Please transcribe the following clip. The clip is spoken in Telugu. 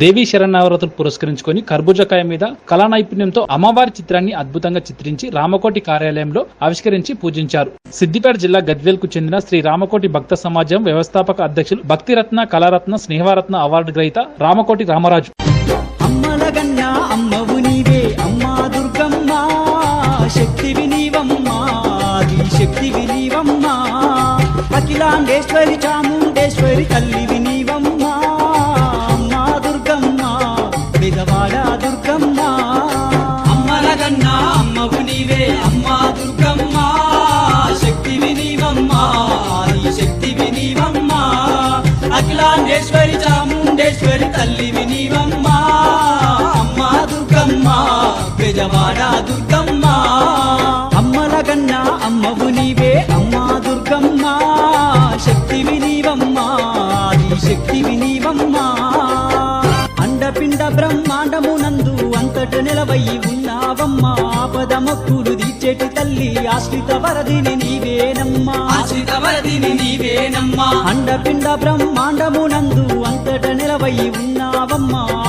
దేవీ శరణవరాత్రులు పురస్కరించుకొని కర్బూజకాయ మీద కళా నైపుణ్యంతో అమ్మవారి చిత్రాన్ని అద్భుతంగా చిత్రించి రామకోటి కార్యాలయంలో ఆవిష్కరించి పూజించారు. సిద్దిపేట జిల్లా గద్వేల్కు చెందిన శ్రీ రామకోటి భక్త సమాజం వ్యవస్థాపక అధ్యక్షులు భక్తిరత్న కళారత్న స్నేహరత్న అవార్డు గ్రహీత రామకోటి రామరాజు. అమ్మలగన్న అమ్మవు నీవే నీవే అమ్మా దుర్గమ్మ. శక్తివి నీవమ్మా నీ శక్తివి నీవమ్మా అఖిలాండేశ్వరి చాముండేశ్వరి తల్లివి నీవమ్మా అమ్మా దుర్గమ్మ బెజవాడ దుర్గమ్మ. అమ్మల కన్నా అమ్మవు నీవే అమ్మా దుర్గమ్మ. శక్తివి నీవమ్మా నీ శక్తివి నీవమ్మా బ్రహ్మాండమునందు అంతట నిలవయి ఉన్నావమ్మా. ఆపద మొక్కులు తీర్చేటి తల్లి ఆశ్రిత వరదిని నీవేనమ్మా. ఆశ్రిత వరదిని నీవేనమ్మా. అండపిండ బ్రహ్మాండమునందు అంతట నిలవయి ఉన్నావమ్మా.